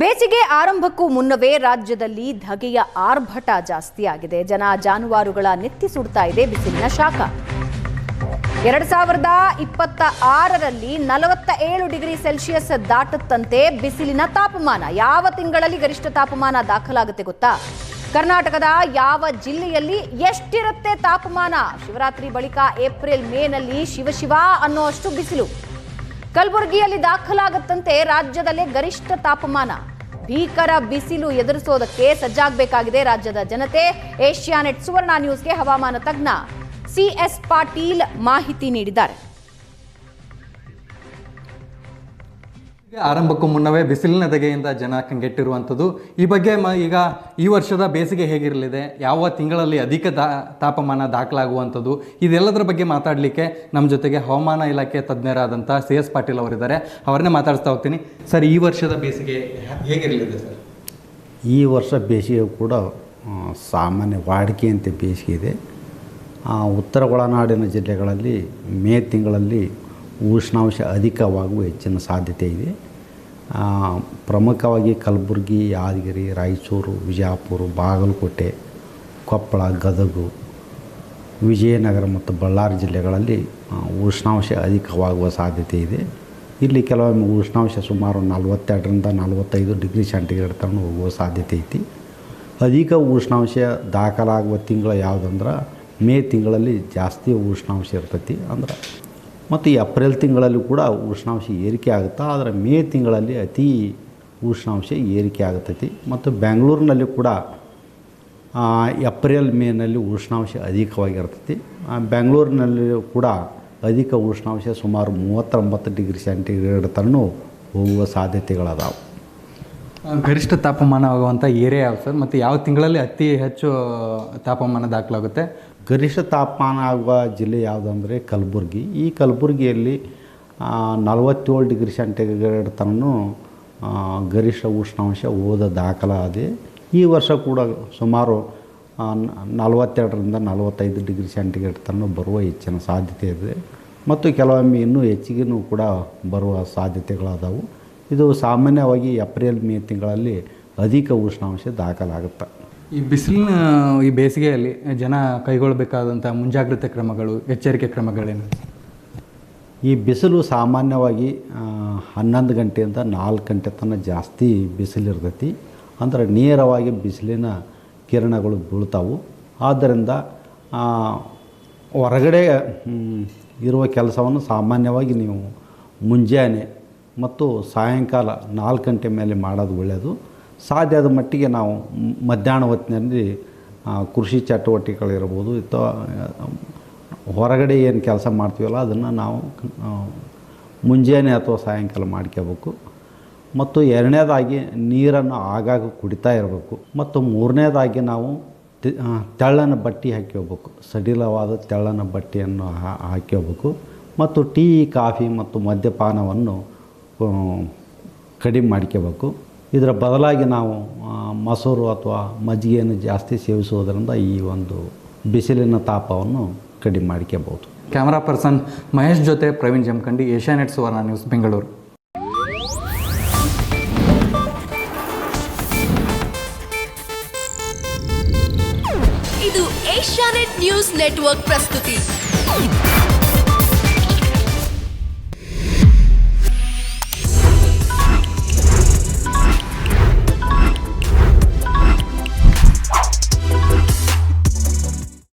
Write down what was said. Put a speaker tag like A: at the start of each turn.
A: ಬೇಸಿಗೆ ಆರಂಭಕ್ಕೂ ಮುನ್ನವೇ ರಾಜ್ಯದಲ್ಲಿ ಧಗೆಯ ಆರ್ಭಟ ಜಾಸ್ತಿಯಾಗಿದೆ. ಜನ ಜಾನುವಾರುಗಳ ನೆತ್ತಿ ಸುಡ್ತಾ ಇದೆ ಬಿಸಿಲಿನ ಶಾಖ. ಎರಡ್ ಸಾವಿರದ ಇಪ್ಪತ್ತ ಆರರಲ್ಲಿ ನಲವತ್ತ ಏಳು ಡಿಗ್ರಿ ಸೆಲ್ಸಿಯಸ್ ದಾಟುತ್ತಂತೆ ಬಿಸಿಲಿನ ತಾಪಮಾನ. ಯಾವ ತಿಂಗಳಲ್ಲಿ ಗರಿಷ್ಠ ತಾಪಮಾನ ದಾಖಲಾಗುತ್ತೆ ಗೊತ್ತಾ? ಕರ್ನಾಟಕದ ಯಾವ ಜಿಲ್ಲೆಯಲ್ಲಿ ಎಷ್ಟಿರುತ್ತೆ ತಾಪಮಾನ? ಶಿವರಾತ್ರಿ ಬಳಿಕ ಏಪ್ರಿಲ್ ಮೇನಲ್ಲಿ ಶಿವಶಿವ ಅನ್ನೋ ಅಷ್ಟು ಬಿಸಿಲು. ಕಲಬುರಗಿಯಲ್ಲಿ ದಾಖಲಾಗುತ್ತಂತೆ ರಾಜ್ಯದಲ್ಲೇ ಗರಿಷ್ಠ ತಾಪಮಾನ. ಭೀಕರ ಬಿಸಿಲು ಎದುರಿಸೋದಕ್ಕೆ ಸಜ್ಜಾಗಬೇಕಾಗಿದೆ ರಾಜ್ಯದ ಜನತೆ. ಏಷ್ಯಾನೆಟ್ ಸುವರ್ಣ ನ್ಯೂಸ್ಗೆ ಹವಾಮಾನ ತಜ್ಞ ಸಿಎಸ್ ಪಾಟೀಲ್ ಮಾಹಿತಿ ನೀಡಿದ್ದಾರೆ.
B: ಆರಂಭಕ್ಕೂ ಮುನ್ನವೇ ಬಿಸಿಲಿನ ಧಗೆಯಿಂದ ಜನ ಕಂಗೆಟ್ಟಿರುವಂಥದ್ದು. ಈ ಬಗ್ಗೆ ಮ ಈಗ ಈ ವರ್ಷದ ಬೇಸಿಗೆ ಹೇಗಿರಲಿದೆ? ಯಾವ ತಿಂಗಳಲ್ಲಿ ಅಧಿಕ ದಾ ತಾಪಮಾನ ದಾಖಲಾಗುವಂಥದ್ದು? ಇದೆಲ್ಲದರ ಬಗ್ಗೆ ಮಾತಾಡಲಿಕ್ಕೆ ನಮ್ಮ ಜೊತೆಗೆ ಹವಾಮಾನ ಇಲಾಖೆ ತಜ್ಞರಾದಂಥ ಸಿ ಎಸ್ ಪಾಟೀಲ್ ಅವರಿದ್ದಾರೆ. ಅವರನ್ನೇ ಮಾತಾಡ್ತಾ ಹೋಗ್ತೀನಿ. ಸರ್, ಈ ವರ್ಷದ ಬೇಸಿಗೆ ಹೇಗಿರಲಿದೆ ಸರ್?
C: ಈ ವರ್ಷ ಬೇಸಿಗೆ ಕೂಡ ಸಾಮಾನ್ಯ ವಾಡಿಕೆಯಂತೆ ಬೇಸಿಗೆ ಇದೆ ಉತ್ತರ ಒಳನಾಡಿನ ಜಿಲ್ಲೆಗಳಲ್ಲಿ ಮೇ ತಿಂಗಳಲ್ಲಿ ಉಷ್ಣಾಂಶ ಅಧಿಕವಾಗುವ ಹೆಚ್ಚಿನ ಸಾಧ್ಯತೆ ಇದೆ. ಪ್ರಮುಖವಾಗಿ ಕಲಬುರ್ಗಿ, ಯಾದಗಿರಿ, ರಾಯಚೂರು ವಿಜಯಪುರ ಬಾಗಲಕೋಟೆ, ಕೊಪ್ಪಳ, ಗದಗು, ವಿಜಯನಗರ ಮತ್ತು ಬಳ್ಳಾರಿ ಜಿಲ್ಲೆಗಳಲ್ಲಿ ಉಷ್ಣಾಂಶ ಅಧಿಕವಾಗುವ ಸಾಧ್ಯತೆ ಇದೆ. ಇಲ್ಲಿ ಕೆಲವೊಮ್ಮೆ ಉಷ್ಣಾಂಶ ಸುಮಾರು ನಲವತ್ತೆರಡರಿಂದ ನಲವತ್ತೈದು ಡಿಗ್ರಿ ಸೆಂಟಿಗ್ರೇಡ್ ತನಕ ಹೋಗುವ ಸಾಧ್ಯತೆ ಐತಿ. ಅಧಿಕ ಉಷ್ಣಾಂಶ ದಾಖಲಾಗುವ ತಿಂಗಳು ಯಾವುದಂದ್ರೆ ಮೇ ತಿಂಗಳಲ್ಲಿ ಜಾಸ್ತಿ ಉಷ್ಣಾಂಶ ಇರ್ತೈತಿ ಅಂದ್ರೆ ಮತ್ತು ಈ ತಿಂಗಳಲ್ಲಿ ಕೂಡ ಉಷ್ಣಾಂಶ ಏರಿಕೆ ಆಗುತ್ತೆ ಆದರೆ ಮೇ ತಿಂಗಳಲ್ಲಿ ಅತಿ ಉಷ್ಣಾಂಶ ಏರಿಕೆ ಆಗುತ್ತೈತಿ. ಮತ್ತು ಬೆಂಗಳೂರಿನಲ್ಲಿ ಕೂಡ ಏಪ್ರಿಲ್ ಮೇನಲ್ಲಿ ಉಷ್ಣಾಂಶ ಅಧಿಕವಾಗಿರ್ತೈತಿ. ಬೆಂಗಳೂರಿನಲ್ಲಿ ಕೂಡ ಅಧಿಕ ಉಷ್ಣಾಂಶ ಸುಮಾರು ಮೂವತ್ತೊಂಬತ್ತು ಡಿಗ್ರಿ ಸೆಂಟಿಗ್ರೇಡ್ ತನ್ನು ಹೋಗುವ ಸಾಧ್ಯತೆಗಳದಾವೆ.
B: ಗರಿಷ್ಠ ತಾಪಮಾನವಾಗುವಂಥ ಏರಿಯಾ ಯಾವ ಸರ್? ಮತ್ತು ಯಾವ ತಿಂಗಳಲ್ಲಿ ಅತಿ ಹೆಚ್ಚು ತಾಪಮಾನ ದಾಖಲಾಗುತ್ತೆ?
C: ಗರಿಷ್ಠ ತಾಪಮಾನ ಆಗುವ ಜಿಲ್ಲೆ ಯಾವುದಂದರೆ ಕಲಬುರಗಿ. ಈ ಕಲಬುರಗಿಯಲ್ಲಿ ನಲವತ್ತೇಳು ಡಿಗ್ರಿ ಸೆಂಟಿಗ್ರೇಡ್ ತನೂ ಗರಿಷ್ಠ ಉಷ್ಣಾಂಶ ಹೋದ ದಾಖಲಾದೆ, ಈ ವರ್ಷ ಕೂಡ ಸುಮಾರು ನಲವತ್ತೆರಡರಿಂದ ನಲವತ್ತೈದು ಡಿಗ್ರಿ ಸೆಂಟಿಗ್ರೇಡ್ ತನಕ ಬರುವ ಹೆಚ್ಚಿನ ಸಾಧ್ಯತೆ ಇದೆ. ಮತ್ತು ಕೆಲವೊಮ್ಮೆ ಇನ್ನೂ ಹೆಚ್ಚಿಗೆನೂ ಕೂಡ ಬರುವ ಸಾಧ್ಯತೆಗಳಾದವು. ಇದು ಸಾಮಾನ್ಯವಾಗಿ ಏಪ್ರಿಲ್ ಮೇ ತಿಂಗಳಲ್ಲಿ ಅಧಿಕ ಉಷ್ಣಾಂಶ ದಾಖಲಾಗುತ್ತೆ
B: ಈ ಬಿಸಿಲಿನ ಈ ಬೇಸಿಗೆಯಲ್ಲಿ ಜನ ಕೈಗೊಳ್ಳಬೇಕಾದಂಥ ಮುಂಜಾಗ್ರತೆ ಕ್ರಮಗಳು, ಎಚ್ಚರಿಕೆ ಕ್ರಮಗಳೇನು?
C: ಈ ಬಿಸಿಲು ಸಾಮಾನ್ಯವಾಗಿ ಹನ್ನೊಂದು ಗಂಟೆಯಿಂದ ನಾಲ್ಕು ಗಂಟೆ ತನಕ ಜಾಸ್ತಿ ಬಿಸಿಲಿರ್ತೈತಿ. ಅಂದರೆ ನೇರವಾಗಿ ಬಿಸಿಲಿನ ಕಿರಣಗಳು ಬೀಳ್ತಾವು. ಆದ್ದರಿಂದ ಹೊರಗಡೆ ಇರುವ ಕೆಲಸವನ್ನು ಸಾಮಾನ್ಯವಾಗಿ ನೀವು ಮುಂಜಾನೆ ಮತ್ತು ಸಾಯಂಕಾಲ ನಾಲ್ಕು ಗಂಟೆ ಮೇಲೆ ಮಾಡೋದು ಒಳ್ಳೆಯದು. ಸಾಧ್ಯದ ಮಟ್ಟಿಗೆ ನಾವು ಮಧ್ಯಾಹ್ನ ಹೊತ್ತಿನಲ್ಲಿ ಕೃಷಿ ಚಟುವಟಿಕೆಗಳಿರ್ಬೋದು ಅಥವಾ ಹೊರಗಡೆ ಏನು ಕೆಲಸ ಮಾಡ್ತೀವಲ್ಲ, ಅದನ್ನು ನಾವು ಮುಂಜಾನೆ ಅಥವಾ ಸಾಯಂಕಾಲ ಮಾಡ್ಕೋಬೇಕು ಮತ್ತು ಎರಡನೇದಾಗಿ ನೀರನ್ನು ಆಗಾಗ ಕುಡಿತಾ ಇರಬೇಕು. ಮತ್ತು ಮೂರನೇದಾಗಿ ನಾವು ತೆಳ್ಳನ ಬಟ್ಟೆ ಹಾಕ್ಕೋಬೇಕು ಸಡಿಲವಾದ ತೆಳ್ಳನ ಬಟ್ಟೆಯನ್ನು ಹಾಕ್ಕೋಬೇಕು ಮತ್ತು ಟೀ, ಕಾಫಿ ಮತ್ತು ಮದ್ಯಪಾನವನ್ನು ಕಡಿಮೆ ಮಾಡ್ಕೋಬೇಕು ಇದರ ಬದಲಾಗಿ ನಾವು ಮೊಸರು ಅಥವಾ ಮಜ್ಜಿಗೆಯನ್ನು ಜಾಸ್ತಿ ಸೇವಿಸುವುದರಿಂದ ಈ ಒಂದು ಬಿಸಿಲಿನ ತಾಪವನ್ನು ಕಡಿಮೆ ಮಾಡ್ಕೋಬೋದು
B: ಕ್ಯಾಮರಾ ಪರ್ಸನ್ ಮಹೇಶ್ ಜೊತೆ ಪ್ರವೀಣ್ ಜಮಖಂಡಿ ಏಷ್ಯಾನೆಟ್ ಸುವರ್ಣ ನ್ಯೂಸ್ ಬೆಂಗಳೂರು.
D: ಇದು ಏಷ್ಯಾನೆಟ್ ನ್ಯೂಸ್ ನೆಟ್ವರ್ಕ್ ಪ್ರಸ್ತುತಿ.